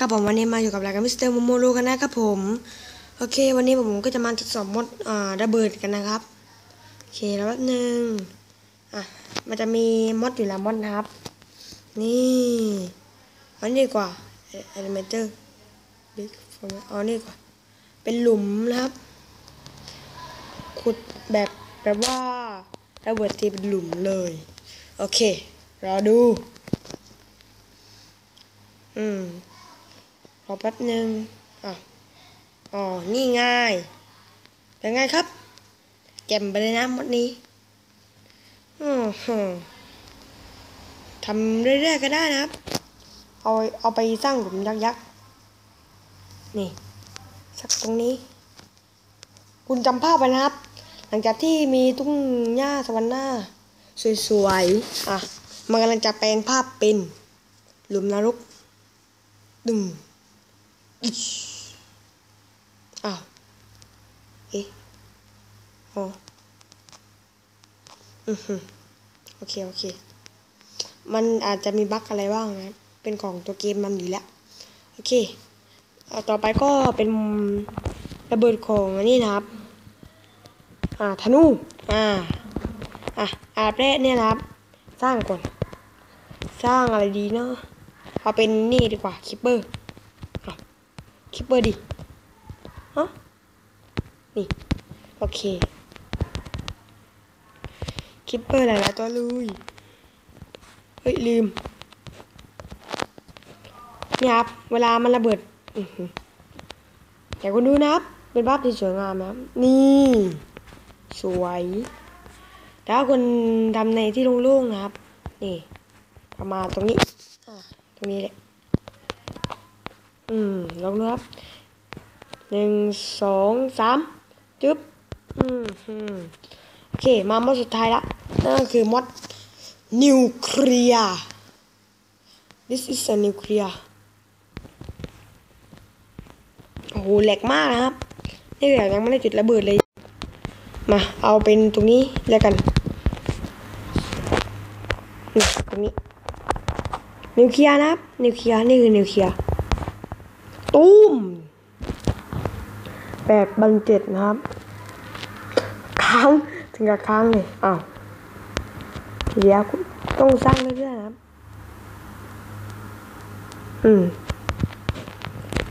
นะครับผมวันนี้มาอยู่กับรายการมิสเตอร์โมโมโรกันนะครับผมโอเค วันนี้ผมก็จะมาทดสอบมดอ่าระเบิดกันนะครับโอเคแล้วแป๊บนึงอะมันจะมีมดอยู่แล้วมดนะครับ นี่อันนี้ดีกว่าเอลิเมนเตอร์บิ๊กฟอร์เอานี่กว่า เป็นหลุมนะครับ ขุดแบบแบบว่าระเบิดทีเป็นหลุมเลย โอเครอดู อืม อแป๊บหนึ่งอะอ๋อ นี่ง่าย เป็นไงครับแจ่มไปเลยนะมดนี้อทำเรื่อยๆก็ได้นะครับ เอาเอาไปสร้างหลุมยักษ์ๆนี่ สักตรงนี้ คุณจำภาพไปนะครับ หลังจากที่มีทุ่งหญ้าสวรรค์หน้า สวยๆ อะ มันกำลังจะแปลงภาพเป็น หลุมนรกดึง อีอ้าวเอ๊ะอ๋ออือหือโอเค โอเค มันอาจจะมีบั๊กอะไรบ้างนะ เป็นของตัวเกมมันอยู่แล้ว โอเคเอาต่อไปก็เป็นระเบิดของอันนี้นะครับ อ่า ธนู อ่า อะอาแรกเนี่ยนะครับ สร้างก่อน สร้างอะไรดีเนาะ เอาเป็นนี่ดีกว่า คิปเปอร์ คิปเปอร์ดิฮะนี่ โอเค คิปเปอร์หลายๆตัวเลยเฮ้ย ลืม นี่ครับ เวลามันระเบิดอื้อหือแต่คุณดูนะครับ เป็นภาพที่สวยงามนะครับ นี่ สวยแล้วคุณทำในที่โล่งๆนะครับ นี่ประมาณตรงนี้ตรงนี้แหละ อืมลองดูครับหนึ่งสองสามจึ๊บอืมอืมโอเค มามอดสุดท้ายละนั่นก็คือมอดนิวเคลียร์ this is a nuclear โอ้โหแหลกมากนะครับ นี่แบบยังไม่ได้จุดระเบิดเลย มา เอาเป็นตรงนี้แล้วกันนี่ตรงนี้ นิวเคลียร์นะครับ นิวเคลียร์ นี่คือนิวเคลียร์ ตุ้มแบบบันเจ็ดนะครับ ค้าง ถึงกับค้างเลยอ้าวทีเดียวต้องสร้างเรื่อยๆนะครับ อืม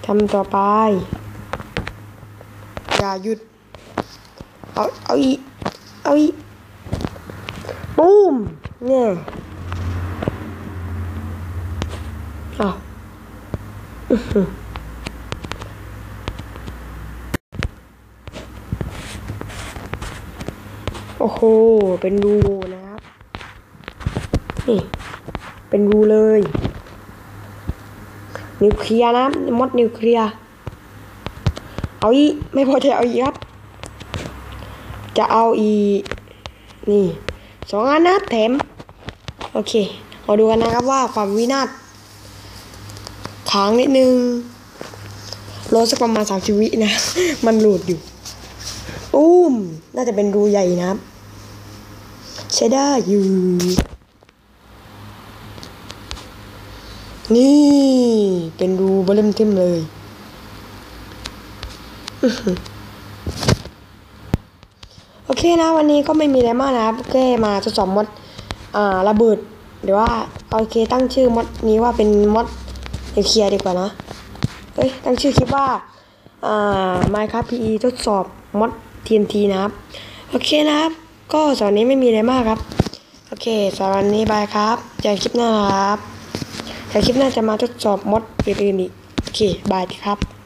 ทำต่อไป อย่าหยุด เอา เอาอีกเอาอีกปุ้ม เนี่ยอ้าวอื้อหือ โอ้โห เป็นรูนะครับ นี่ เป็นรูเลย นิวเคลียร์นะ มดนิวเคลียร์ เอาอีไม่พอใจเอาอีครับ จะเอาอีนี่สองอันนะแถม โอเค มาดูกันนะครับว่าความวินาศค้างนิดนึงรอสักประมาณสามชีวินะ มันหลุดอยู่ ตุ้มน่าจะเป็นรูใหญ่นะครับ ใช้ได้อยู่ นี่เป็นรูเบลเริ่มเทิมเลยโอเคนะวันนี้ก็ไม่มีอะไรมากนะครับแค่มาทดสอบมดอ่าระเบิดหรือว่าโอเคตั้งชื่อมดนี้ว่าเป็นมดเคลียร์ดีกว่านะเฮ้ยตั้งชื่อคลิปว่าอ่า Minecraft PE ทดสอบมด TNT นะครับ โอเคนะครับ ก็สอนนี้ไม่มีอะไรมากครับ โอเคสำหรับวันนี้บายครับเจอกันคลิปหน้าครับแต่คลิปหน้าจะมาทดสอบมดอื่นๆอีก โอเค บายครับ